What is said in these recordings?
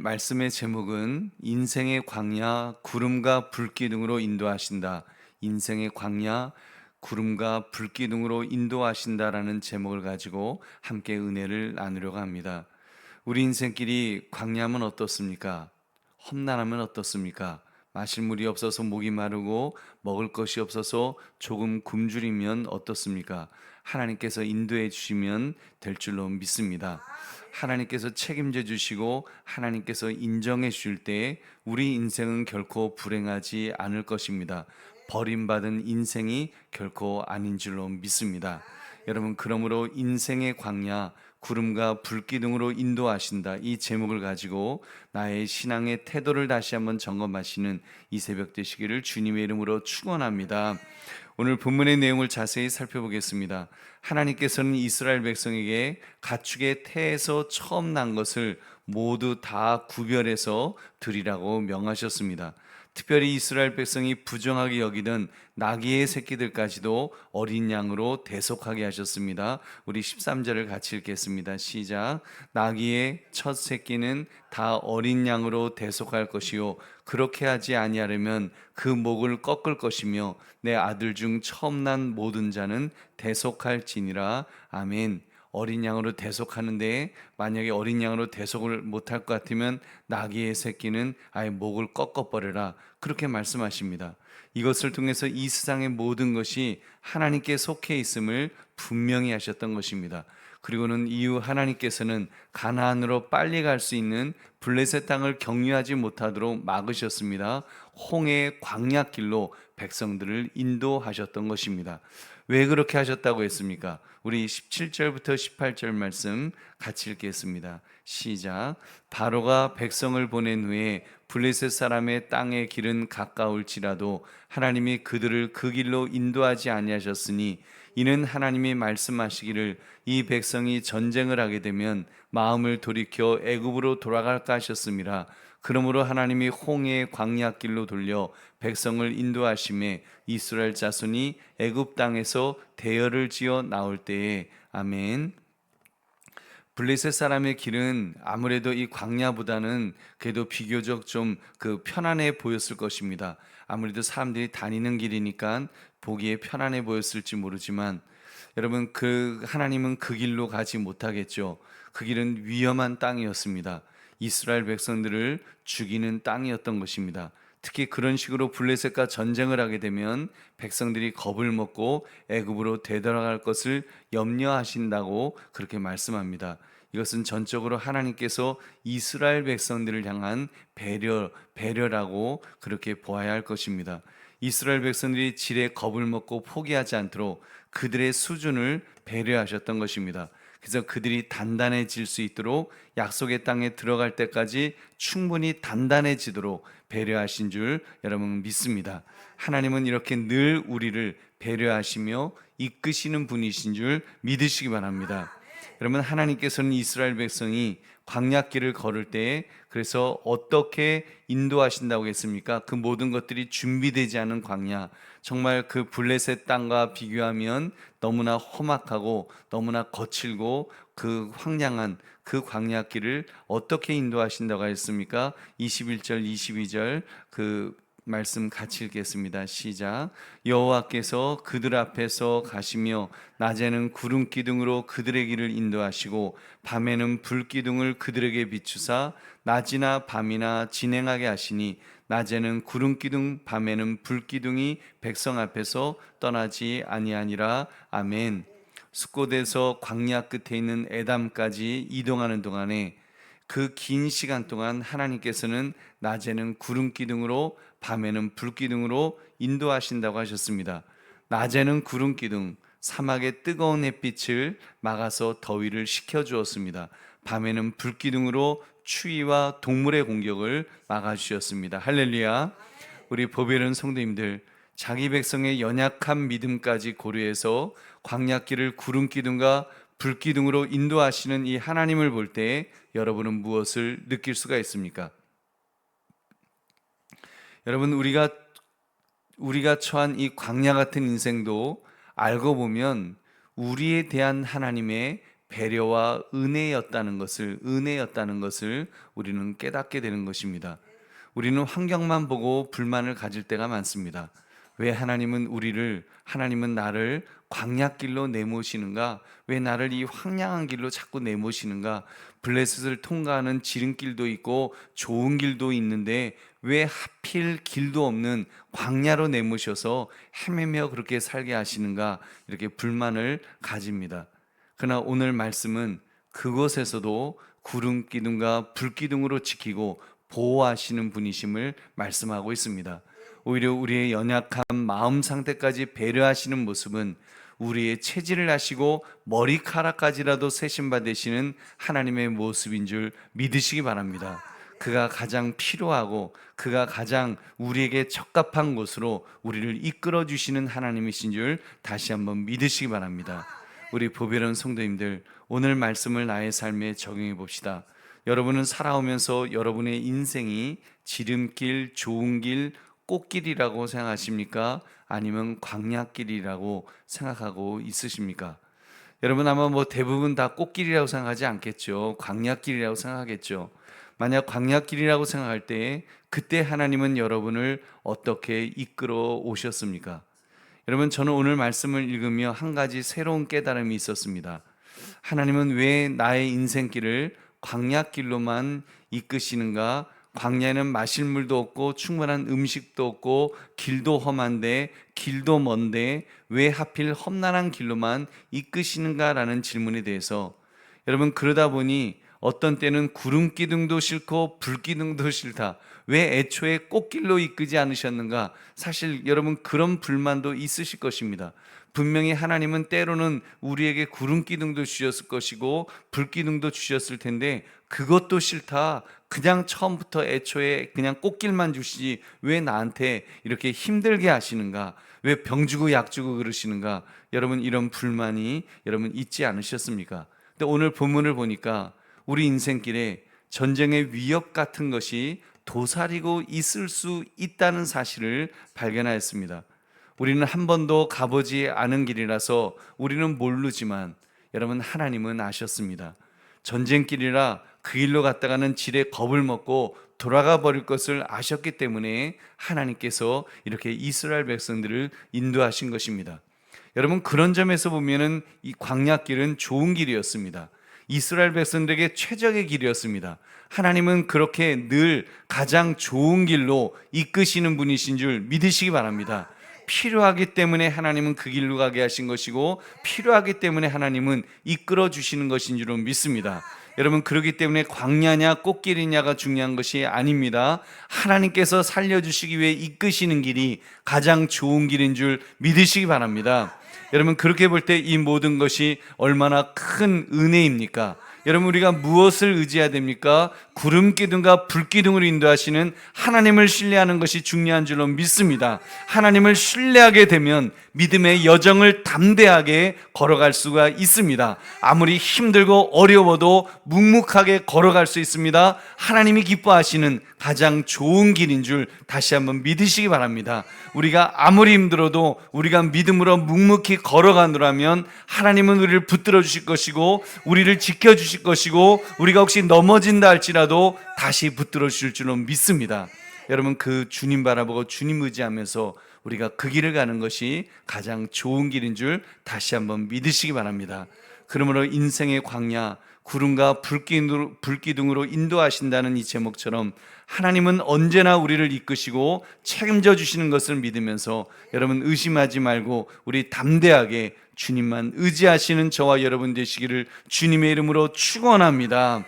말씀의 제목은 인생의 광야 구름과 불기둥으로 인도하신다. 인생의 광야 구름과 불기둥으로 인도하신다라는 제목을 가지고 함께 은혜를 나누려고 합니다. 우리 인생길이 광야면 어떻습니까? 험난하면 어떻습니까? 마실 물이 없어서 목이 마르고 먹을 것이 없어서 조금 굶주리면 어떻습니까? 하나님께서 인도해 주시면 될 줄로 믿습니다. 하나님께서 책임져 주시고 하나님께서 인정해 주실 때 우리 인생은 결코 불행하지 않을 것입니다. 버림받은 인생이 결코 아닌 줄로 믿습니다. 여러분 그러므로 인생의 광야 구름과 불기둥으로 인도하신다 이 제목을 가지고 나의 신앙의 태도를 다시 한번 점검하시는 이 새벽 되시기를 주님의 이름으로 축원합니다. 오늘 본문의 내용을 자세히 살펴보겠습니다. 하나님께서는 이스라엘 백성에게 가축의 태에서 처음 난 것을 모두 다 구별해서 드리라고 명하셨습니다. 특별히 이스라엘 백성이 부정하게 여기던 나귀의 새끼들까지도 어린 양으로 대속하게 하셨습니다. 우리 13절을 같이 읽겠습니다. 시작. 나귀의 첫 새끼는 다 어린 양으로 대속할 것이요 그렇게 하지 아니하려면 그 목을 꺾을 것이며 내 아들 중 처음 난 모든 자는 대속할지니라. 아멘. 어린 양으로 대속하는데 만약에 어린 양으로 대속을 못할 것 같으면 나귀의 새끼는 아예 목을 꺾어버려라 그렇게 말씀하십니다. 이것을 통해서 이 세상의 모든 것이 하나님께 속해 있음을 분명히 하셨던 것입니다. 그리고는 이후 하나님께서는 가나안으로 빨리 갈 수 있는 블레셋 땅을 경유하지 못하도록 막으셨습니다. 홍해의 광야 길로 백성들을 인도하셨던 것입니다. 왜 그렇게 하셨다고 했습니까? 우리 17절부터 18절 말씀 같이 읽겠습니다. 시작. 바로가 백성을 보낸 후에 블레셋 사람의 땅의 길은 가까울지라도 하나님이 그들을 그 길로 인도하지 아니하셨으니 이는 하나님이 말씀하시기를 이 백성이 전쟁을 하게 되면 마음을 돌이켜 애굽으로 돌아갈까 하셨음이라 그러므로 하나님이 홍해의 광야길로 돌려 백성을 인도하심에 이스라엘 자손이 애굽 땅에서 대열을 지어 나올 때에 아멘. 블레셋 사람의 길은 아무래도 이 광야보다는 그래도 비교적 좀 그 편안해 보였을 것입니다. 아무래도 사람들이 다니는 길이니까 보기에 편안해 보였을지 모르지만 여러분 그 하나님은 그 길로 가지 못하겠죠. 그 길은 위험한 땅이었습니다. 이스라엘 백성들을 죽이는 땅이었던 것입니다. 특히 그런 식으로 블레셋과 전쟁을 하게 되면 백성들이 겁을 먹고 애굽으로 되돌아갈 것을 염려하신다고 그렇게 말씀합니다. 이것은 전적으로 하나님께서 이스라엘 백성들을 향한 배려 배려라고 그렇게 보아야 할 것입니다. 이스라엘 백성들이 질에 겁을 먹고 포기하지 않도록 그들의 수준을 배려하셨던 것입니다. 그래서 그들이 단단해질 수 있도록 약속의 땅에 들어갈 때까지 충분히 단단해지도록 배려하신 줄 여러분 믿습니다. 하나님은 이렇게 늘 우리를 배려하시며 이끄시는 분이신 줄 믿으시기 바랍니다. 여러분 하나님께서는 이스라엘 백성이 광야길을 걸을 때에 그래서 어떻게 인도하신다고 했습니까? 그 모든 것들이 준비되지 않은 광야 정말 그 블레셋 땅과 비교하면 너무나 험악하고 너무나 거칠고 그 황량한 그 광야길을 어떻게 인도하신다고 했습니까? 21절 22절 그 말씀 같이 읽겠습니다. 시작. 여호와께서 그들 앞에서 가시며 낮에는 구름 기둥으로 그들의 길을 인도하시고 밤에는 불 기둥을 그들에게 비추사 낮이나 밤이나 진행하게 하시니 낮에는 구름 기둥 밤에는 불 기둥이 백성 앞에서 떠나지 아니하니라. 아멘. 숫곳에서 광야 끝에 있는 에담까지 이동하는 동안에 그 긴 시간 동안 하나님께서는 낮에는 구름 기둥으로 밤에는 불 기둥으로 인도하신다고 하셨습니다. 낮에는 구름 기둥, 사막의 뜨거운 햇빛을 막아서 더위를 식혀 주었습니다. 밤에는 불 기둥으로 추위와 동물의 공격을 막아 주셨습니다. 할렐루야. 우리 보배는 성도님들 자기 백성의 연약한 믿음까지 고려해서 광야길을 구름 기둥과 불 기둥으로 인도하시는 이 하나님을 볼 때 여러분은 무엇을 느낄 수가 있습니까? 여러분 우리가 우리가 처한 이 광야 같은 인생도 알고 보면 우리에 대한 하나님의 배려와 은혜였다는 것을 은혜였다는 것을 우리는 깨닫게 되는 것입니다. 우리는 환경만 보고 불만을 가질 때가 많습니다. 왜 하나님은 우리를 하나님은 나를 광야길로 내모시는가? 왜 나를 이 황량한 길로 자꾸 내모시는가? 블레셋을 통과하는 지름길도 있고 좋은 길도 있는데 왜 하필 길도 없는 광야로 내모셔서 헤매며 그렇게 살게 하시는가? 이렇게 불만을 가집니다. 그러나 오늘 말씀은 그곳에서도 구름 기둥과 불 기둥으로 지키고 보호하시는 분이심을 말씀하고 있습니다. 오히려 우리의 연약한 마음 상태까지 배려하시는 모습은 우리의 체질을 아시고 머리카락까지라도 세심받으시는 하나님의 모습인 줄 믿으시기 바랍니다. 그가 가장 필요하고 그가 가장 우리에게 적합한 곳으로 우리를 이끌어 주시는 하나님이신 줄 다시 한번 믿으시기 바랍니다. 우리 보배로운 성도님들 오늘 말씀을 나의 삶에 적용해 봅시다. 여러분은 살아오면서 여러분의 인생이 지름길, 좋은 길, 꽃길이라고 생각하십니까? 아니면 광야길이라고 생각하고 있으십니까? 여러분 아마 뭐 대부분 다 꽃길이라고 생각하지 않겠죠. 광야길이라고 생각하겠죠. 만약 광야길이라고 생각할 때 그때 하나님은 여러분을 어떻게 이끌어 오셨습니까? 여러분 저는 오늘 말씀을 읽으며 한 가지 새로운 깨달음이 있었습니다. 하나님은 왜 나의 인생길을 광야길로만 이끄시는가? 광야에는 마실 물도 없고 충분한 음식도 없고 길도 험한데 길도 먼데 왜 하필 험난한 길로만 이끄시는가라는 질문에 대해서 여러분 그러다 보니 어떤 때는 구름 기둥도 싫고 불 기둥도 싫다. 왜 애초에 꽃길로 이끄지 않으셨는가? 사실 여러분 그런 불만도 있으실 것입니다. 분명히 하나님은 때로는 우리에게 구름 기둥도 주셨을 것이고 불 기둥도 주셨을 텐데 그것도 싫다. 그냥 처음부터 애초에 그냥 꽃길만 주시지 왜 나한테 이렇게 힘들게 하시는가? 왜 병 주고 약 주고 그러시는가? 여러분 이런 불만이 여러분 있지 않으셨습니까? 근데 오늘 본문을 보니까 우리 인생길에 전쟁의 위협 같은 것이 도사리고 있을 수 있다는 사실을 발견하였습니다. 우리는 한 번도 가보지 않은 길이라서 우리는 모르지만 여러분 하나님은 아셨습니다. 전쟁길이라 그 길로 갔다가는 지레 겁을 먹고 돌아가 버릴 것을 아셨기 때문에 하나님께서 이렇게 이스라엘 백성들을 인도하신 것입니다. 여러분 그런 점에서 보면은 이 광야길은 좋은 길이었습니다. 이스라엘 백성들에게 최적의 길이었습니다. 하나님은 그렇게 늘 가장 좋은 길로 이끄시는 분이신 줄 믿으시기 바랍니다. 필요하기 때문에 하나님은 그 길로 가게 하신 것이고 필요하기 때문에 하나님은 이끌어 주시는 것인 줄은 믿습니다. 여러분 그러기 때문에 광야냐 꽃길이냐가 중요한 것이 아닙니다. 하나님께서 살려 주시기 위해 이끄시는 길이 가장 좋은 길인 줄 믿으시기 바랍니다. 여러분 그렇게 볼 때 이 모든 것이 얼마나 큰 은혜입니까? 여러분 우리가 무엇을 의지해야 됩니까? 구름 기둥과 불 기둥으로 인도하시는 하나님을 신뢰하는 것이 중요한 줄로 믿습니다. 하나님을 신뢰하게 되면 믿음의 여정을 담대하게 걸어갈 수가 있습니다. 아무리 힘들고 어려워도 묵묵하게 걸어갈 수 있습니다. 하나님이 기뻐하시는 가장 좋은 길인 줄 다시 한번 믿으시기 바랍니다. 우리가 아무리 힘들어도 우리가 믿음으로 묵묵히 걸어가노라면 하나님은 우리를 붙들어 주실 것이고 우리를 지켜 주실 것이고 우리가 혹시 넘어진다 할지라도 다시 붙들어 주실 줄로 믿습니다. 여러분 그 주님 바라보고 주님 의지하면서 우리가 그 길을 가는 것이 가장 좋은 길인 줄 다시 한번 믿으시기 바랍니다. 그러므로 인생의 광야 구름과 불기둥으로, 인도하신다는 이 제목처럼 하나님은 언제나 우리를 이끄시고 책임져 주시는 것을 믿으면서 여러분 의심하지 말고 우리 담대하게 주님만 의지하시는 저와 여러분 되시기를 주님의 이름으로 축원합니다.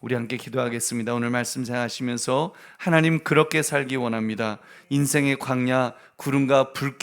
우리 함께 기도하겠습니다. 오늘 말씀 생각하시면서 하나님 그렇게 살기 원합니다. 인생의 광야 구름과 불길